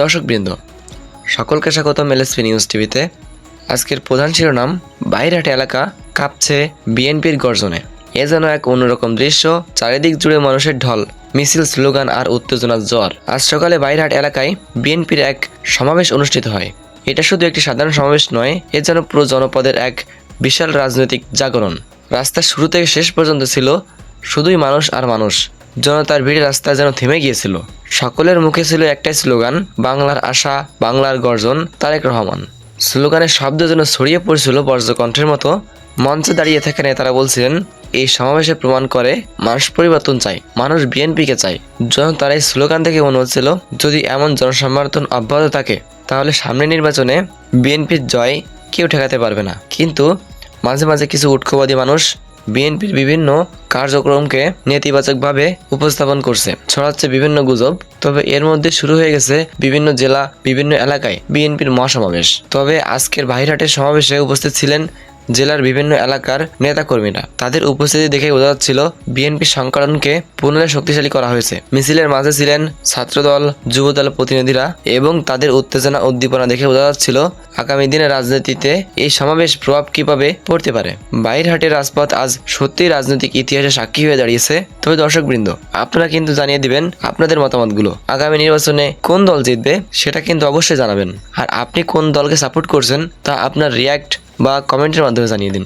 দর্শকবৃন্দ, সকলকে স্বাগত এলএসপি নিউজ টিভিতে আজকের প্রধান শিরোনাম, বাইরহাট এলাকা কাঁপছে বিএনপির গর্জনে। এ যেন এক অন্যরকম দৃশ্য, চারিদিক জুড়ে মানুষের ঢল, মিছিল স্লোগান আর উত্তেজনার জ্বর। আজ সকালে বাইরহাট এলাকায় বিএনপির এক সমাবেশ অনুষ্ঠিত হয়। এটা শুধু একটি সাধারণ সমাবেশ নয়, এ যেন পুরো জনপদের এক বিশাল রাজনৈতিক জাগরণ। রাস্তার শুরু থেকে শেষ পর্যন্ত ছিল শুধুই মানুষ আর মানুষ। জনতার ভিড়ে রাস্তা যেন থেমে গিয়েছিল। সকলের মুখে ছিল একটাই স্লোগান, বাংলার আশা, বাংলার গর্জন, তারেক রহমান। স্লোগানের শব্দ যেন ছড়িয়ে পড়ছিল বজ্রকণ্ঠের মতো। মঞ্চে দাঁড়িয়ে থাকা নেতারা বলছিলেন, এই সমাবেশে প্রমাণ করে মানুষ পরিবর্তন চাই মানুষ বিএনপিকে চাই জনতার এই স্লোগান থেকে মনে হচ্ছিল, যদি এমন জনসমর্থন অব্যাহত থাকে, তাহলে সামনের নির্বাচনে বিএনপির জয় কেউ ঠেকাতে পারবে না। কিন্তু মাঝে মাঝে কিছু উৎকবাদী মানুষ বিএনপির বিভিন্ন কার্যক্রমকে নেতিবাচকভাবে উপস্থাপন করছে, ছড়াচ্ছে বিভিন্ন গুজব। তবে এর মধ্যে শুরু হয়ে গেছে বিভিন্ন জেলা, বিভিন্ন এলাকায় বিএনপির মহাসমাবেশ। তবে আজকের বাহিরহাটের সমাবেশে উপস্থিত ছিলেন জেলার বিভিন্ন এলাকার নেতাকর্মীরা। তাদের উপস্থিতি দেখে বোঝা যাচ্ছিল, বিএনপি সংকলনকে পুনরায় শক্তিশালী করা হয়েছে। মিছিলের মাঝে ছিলেন ছাত্রদল, যুবদল প্রতিনিধিরা এবং তাদের উত্তেজনা উদ্দীপনা দেখে বোঝা যাচ্ছিল, আগামী দিনে রাজনীতিতে এই সমাবেশ প্রভাব কীভাবে পড়তে পারে। বাইরহাটের রাজপথ আজ সত্যি রাজনৈতিক ইতিহাসে সাক্ষী হয়ে দাঁড়িয়েছে। তবে দর্শকবৃন্দ, আপনারা কিন্তু জানিয়ে দিবেন আপনাদের মতামতগুলো। আগামী নির্বাচনে কোন দল জিতবে, সেটা কিন্তু অবশ্যই জানাবেন। আর আপনি কোন দলকে সাপোর্ট করছেন, তা আপনার রিয়াক্ট বা কমেন্টের মাধ্যমে জানিয়ে দিন।